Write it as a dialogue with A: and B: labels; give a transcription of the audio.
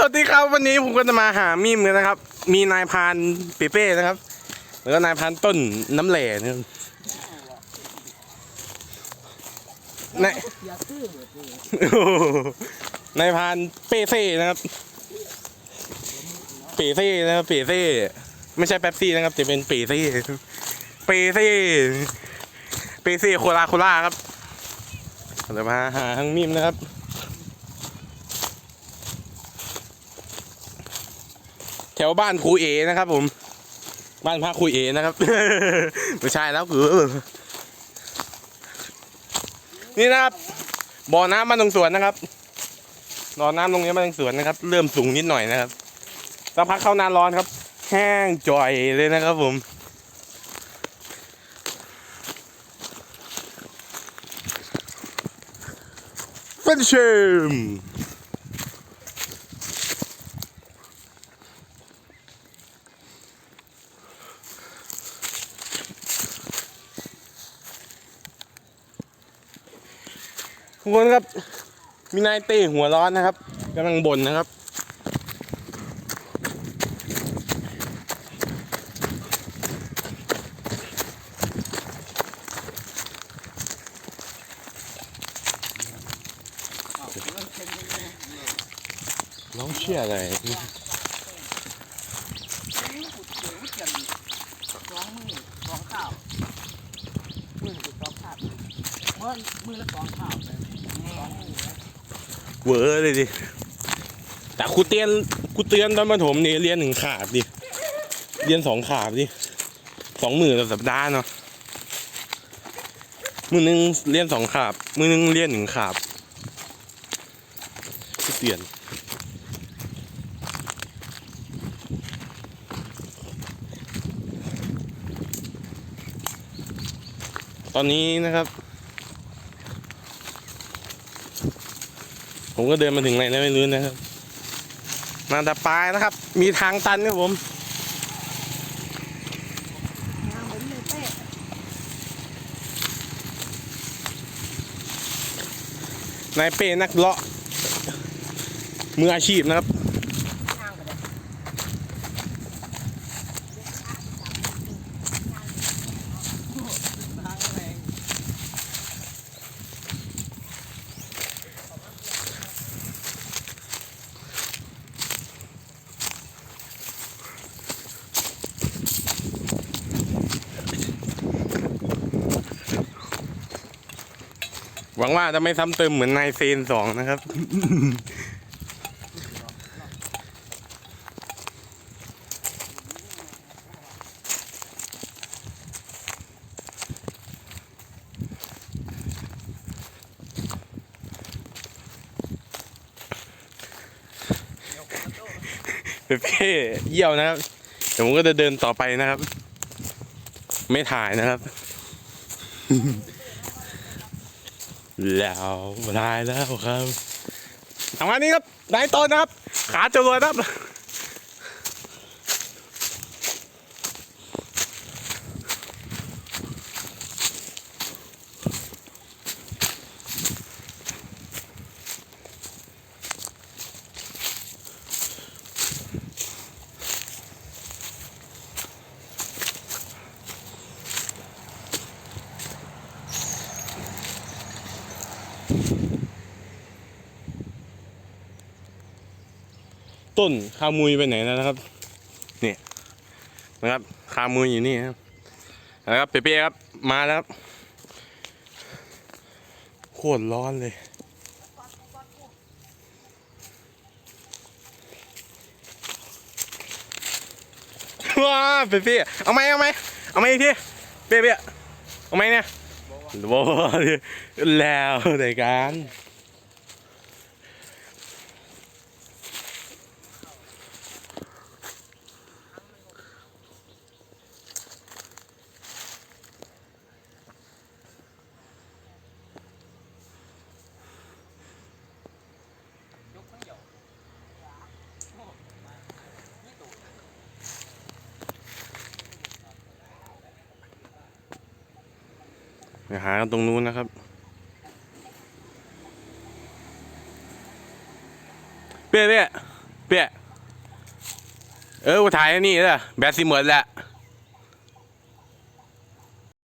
A: สวัสดีครับวันนี้ผมก็จะมาหามีมกันนะครับ มีนายพานเปเป้นะครับ แล้วก็นายพานต้นน้ำเหล่นะครับนาย
B: อย่าซื้อหมดเลย
A: นายพานเป้เซ่นะครับเปเซ่นะครับเปเซ่ไม่ใช่แป๊บซี่นะครับแต่เป็นเปเซ่เปเซ่เปเซ่โคลาโคลาครับเดี๋ยวมาหาทางมีมนะครับ แถวบ้านครูเอนะครับผม บ้านพักครูเอนะครับ ไม่ใช่แล้วคือนี่นะครับบ่อน้ำมาตรงสวนนะครับบ่อน้ำตรงนี้มาตรงสวนนะครับ เริ่มสูงนิดหน่อยนะครับสักพักเข้าหน้าร้อนครับ แห้งจ่อยเลยนะครับผมเป็นเชม ทุกคนครับ มีนายเต้หัวร้อนนะครับกำลังบ่นนะครับ น้องเชื่ออะไร
B: สองมือสองข้าวมือสองข้าวมือมือละสองข้าวเลยสองมือนะ
A: เวอร์เลยดิ แต่ครูเตียนครูเตือนตอนประถมนี่เรียนหนึ่งขาบดิ เรียนสองขาบดิสองหมื่นต่อสัปดาห์เนาะ มือหนึงเรียนสองขาบ มือหนึงเรียนหนึ่งขาบครูเตียนตอนนี้นะครับ ผมก็เดินมาถึงไหนแล้วไม่รู้นะครับมาแต่ปลายนะครับ มีทางตันครับผม
B: งายเป้
A: นายเป้นักเลาะมืออาชีพนะครับ
B: งามไปเลยทางแรง
A: หวังว่าจะไม่ซ้ำเติมเหมือนนายเซนสองนะครับเปเป้เยี่ยวนะครับ เดี๋ยวผมก็จะเดินต่อไปนะครับ ไม่ถ่ายนะครับ แล้วได้แล้วครับทำงานนี้ครับนายต้นนะครับ ขาจรวดครับ ต้นคามุยไปไหนแล้วนะครับนี่นะครับคามุยอยู่นี่ครับนะครับเป๊ะๆครับมาแล้วครับโคตรร้อนเลยว้าเป๊ะๆเอาไหมเอาไหมเอาไหมอีกทีเป๊ะๆเอาไหมเนี่ยโว้ยแล้วแต่การ ไปหากันตรงนู้นนะครับ เป๊ะเป๊ะเปี้ยเออกูถ่ายนี่แหละแบตสิเหมือนแหละ